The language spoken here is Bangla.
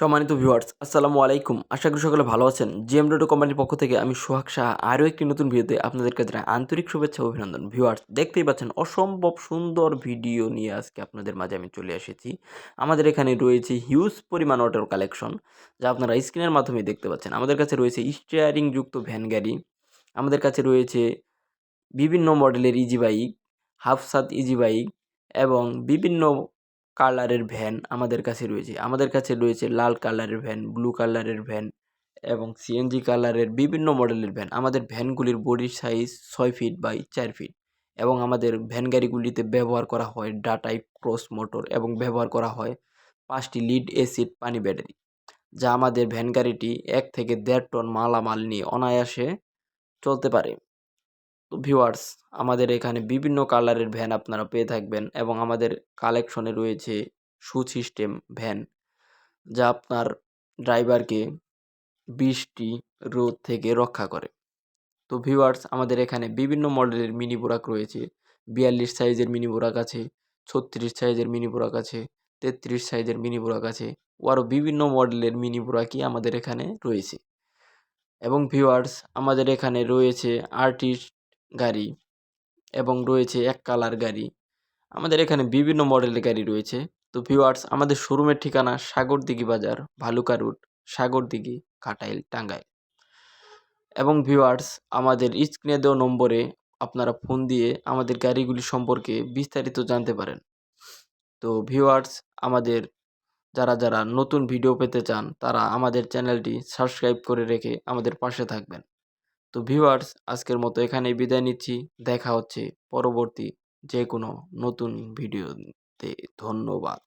সম্মানিত ভিউয়ার্স আসসালামু আলাইকুম। আশা করি সকলে ভালো আছেন। জিএম ডোটো কোম্পানির পক্ষ থেকে আমি সোহাগ শাহ আরও একটি নতুন ভিডিওতে আপনাদের কাছে আন্তরিক শুভেচ্ছা অভিনন্দন। ভিউয়ার্স দেখতেই পাচ্ছেন অসম্ভব সুন্দর ভিডিও নিয়ে আজকে আপনাদের মাঝে আমি চলে এসেছি। আমাদের এখানে রয়েছে হিউজ পরিমাণ অটোর কালেকশন যা আপনারা স্ক্রিনের মাধ্যমে দেখতে পাচ্ছেন। আমাদের কাছে রয়েছে স্টিয়ারিং যুক্ত ভ্যান গাড়ি, আমাদের কাছে রয়েছে বিভিন্ন মডেলের ইজি বাইক হাফসাত ইজি বাইক এবং বিভিন্ন কালারের ভ্যান আমাদের কাছে রয়েছে। আমাদের কাছে রয়েছে লাল কালারের ভ্যান, ব্লু কালারের ভ্যান এবং সিএনজি কালারের বিভিন্ন মডেলের ভ্যান। আমাদের ভ্যানগুলির বডির সাইজ ছয় ফিট বাই চার ফিট এবং আমাদের ভ্যান গাড়িগুলিতে ব্যবহার করা হয় ডাটাই ক্রস মোটর এবং ব্যবহার করা হয় পাঁচটি লিড এসিড পানি ব্যাটারি যা আমাদের ভ্যান গাড়িটি এক থেকে দেড় টন মালামাল নিয়ে অনায়াসে চলতে পারে। তো ভিউয়ার্স আমাদের এখানে বিভিন্ন কালারের ভ্যান আপনারা পেয়ে থাকবেন এবং আমাদের কালেকশনে রয়েছে শু সিস্টেম ভ্যান যা আপনার ড্রাইভারকে বৃষ্টি, রোদ থেকে রক্ষা করে। তো ভিউয়ার্স আমাদের এখানে বিভিন্ন মডেলের মিনি বোরাক রয়েছে। বিয়াল্লিশ সাইজের মিনি বোরাক আছে, ছত্রিশ সাইজের মিনি বোরাক আছে, তেত্রিশ সাইজের মিনি বোরাক আছে, ও আরও বিভিন্ন মডেলের মিনি বোরাকই আমাদের এখানে রয়েছে। এবং ভিউয়ার্স আমাদের এখানে রয়েছে আর্টিস্ট গাড়ি এবং রয়েছে এক কালার গাড়ি। আমাদের এখানে বিভিন্ন মডেলের গাড়ি রয়েছে। তো ভিউয়ার্স আমাদের শোরুমের ঠিকানা সাগরদিঘি বাজার, ভালুকা রুট সাগরদিঘি কাটাইল টাঙ্গাইল। এবং ভিউয়ার্স আমাদের স্ক্রিনে দেওয়া নম্বরে আপনারা ফোন দিয়ে আমাদের গাড়িগুলি সম্পর্কে বিস্তারিত জানতে পারেন। তো ভিউয়ার্স আমাদের যারা যারা নতুন ভিডিও পেতে চান, তারা আমাদের চ্যানেলটি সাবস্ক্রাইব করে রেখে আমাদের পাশে থাকবেন। তো ভিউয়ার্স, আজকের মতো এখানেই বিদায় নিচ্ছি। দেখা হচ্ছে পরবর্তী যে কোনো নতুন ভিডিওতে। ধন্যবাদ।